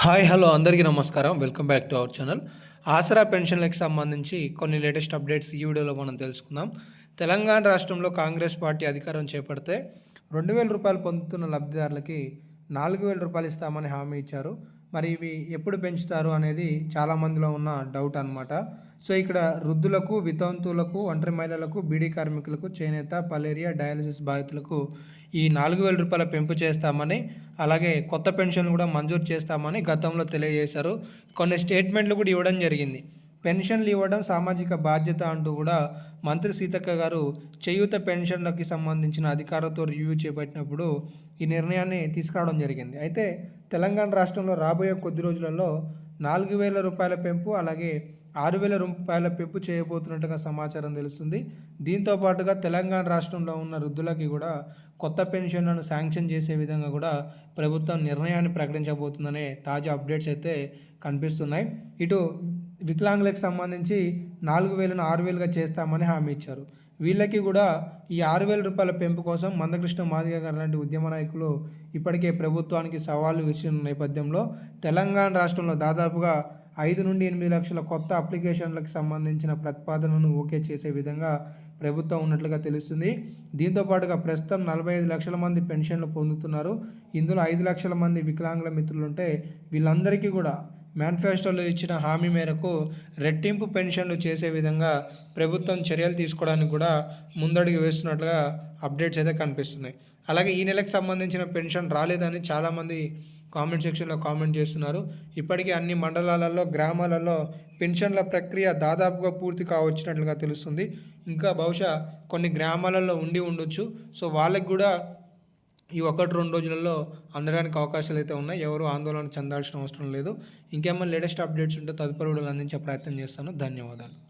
Hi hello అందరికీ నమస్కారం. Welcome back to our channel. Aasara పెన్షన్లకు సంబంధించి కొన్ని లేటెస్ట్ అప్డేట్స్ ఈ వీడియోలో మనం తెలుసుకుందాం. తెలంగాణ రాష్ట్రంలో కాంగ్రెస్ పార్టీ అధికారం చేపడితే రెండు వేల రూపాయలు పొందుతున్న లబ్ధిదారులకి నాలుగు వేల రూపాయలు ఇస్తామని హామీ ఇచ్చారు. మరి ఇవి ఎప్పుడు పెంచుతారు అనేది చాలామందిలో ఉన్న డౌట్ అనమాట సో ఇక్కడ వృద్ధులకు వితంతువులకు ఒంటరి మహిళలకు బీడీ కార్మికులకు చేనేత పలేరియా డయాలసిస్ బాధితులకు ఈ నాలుగు వేల రూపాయల పెంపు చేస్తామని అలాగే కొత్త పెన్షన్ కూడా మంజూరు చేస్తామని గతంలో తెలియజేశారు. కొన్ని స్టేట్మెంట్లు కూడా ఇవ్వడం జరిగింది. పెన్షన్లు ఇవ్వడం సామాజిక బాధ్యత అంటూ కూడా మంత్రి సీతక్క గారు చేయూత పెన్షన్లకి సంబంధించిన అధికారులతో రివ్యూ చేపట్టినప్పుడు ఈ నిర్ణయాన్ని తీసుకురావడం జరిగింది. అయితే తెలంగాణ రాష్ట్రంలో రాబోయే కొద్ది రోజులలో నాలుగు వేల రూపాయల పెంపు అలాగే ఆరు వేల రూపాయల పెంపు చేయబోతున్నట్టుగా సమాచారం తెలుస్తుంది. దీంతో పాటుగా తెలంగాణ రాష్ట్రంలో ఉన్న వృద్ధులకి కూడా కొత్త పెన్షన్లను శాంక్షన్ చేసే విధంగా కూడా ప్రభుత్వం నిర్ణయాన్ని ప్రకటించబోతుందనే తాజా అప్డేట్స్ అయితే కనిపిస్తున్నాయి. ఇటు వికలాంగులకు సంబంధించి నాలుగు వేలను ఆరు వేలుగా చేస్తామని హామీ ఇచ్చారు. వీళ్ళకి కూడా ఈ ఆరు వేల రూపాయల పెంపు కోసం మందకృష్ణ మాదిగ గారు లాంటి ఉద్యమ నాయకులు ఇప్పటికే ప్రభుత్వానికి సవాళ్ళు ఇచ్చిన నేపథ్యంలో తెలంగాణ రాష్ట్రంలో దాదాపుగా ఐదు నుండి ఎనిమిది లక్షల కొత్త అప్లికేషన్లకు సంబంధించిన ప్రతిపాదనను ఓకే చేసే విధంగా ప్రభుత్వం ఉన్నట్లుగా తెలుస్తుంది. దీంతో పాటుగా ప్రస్తుతం నలభై ఐదు లక్షల మంది పెన్షన్లు పొందుతున్నారు. ఇందులో ఐదు లక్షల మంది వికలాంగుల మిత్రులు ఉంటే వీళ్ళందరికీ కూడా మేనిఫెస్టోలో ఇచ్చిన హామీ మేరకు రెట్టింపు పెన్షన్లు చేసే విధంగా ప్రభుత్వం చర్యలు తీసుకోవడానికి కూడా ముందడుగు వేస్తున్నట్లుగా అప్డేట్స్ అయితే కనిపిస్తున్నాయి. అలాగే ఈ నెలకు సంబంధించిన పెన్షన్ రాలేదని చాలామంది కామెంట్ సెక్షన్లో కామెంట్ చేస్తున్నారు. ఇప్పటికీ అన్ని మండలాలలో గ్రామాలలో పెన్షన్ల ప్రక్రియ దాదాపుగా పూర్తి కావచ్చినట్లుగా తెలుస్తుంది. ఇంకా బహుశా కొన్ని గ్రామాలలో ఉండి ఉండొచ్చు. సో వాళ్ళకి కూడా ఈ ఒకటి రెండు రోజులలో అందడానికి అవకాశాలు అయితే ఉన్నాయి. ఎవరు ఆందోళన చెందాల్సిన అవసరం లేదు. ఇంకేమైనా లేటెస్ట్ అప్డేట్స్ ఉంటే తదుపరి వీడియోలు అందించే ప్రయత్నం చేస్తాను. ధన్యవాదాలు.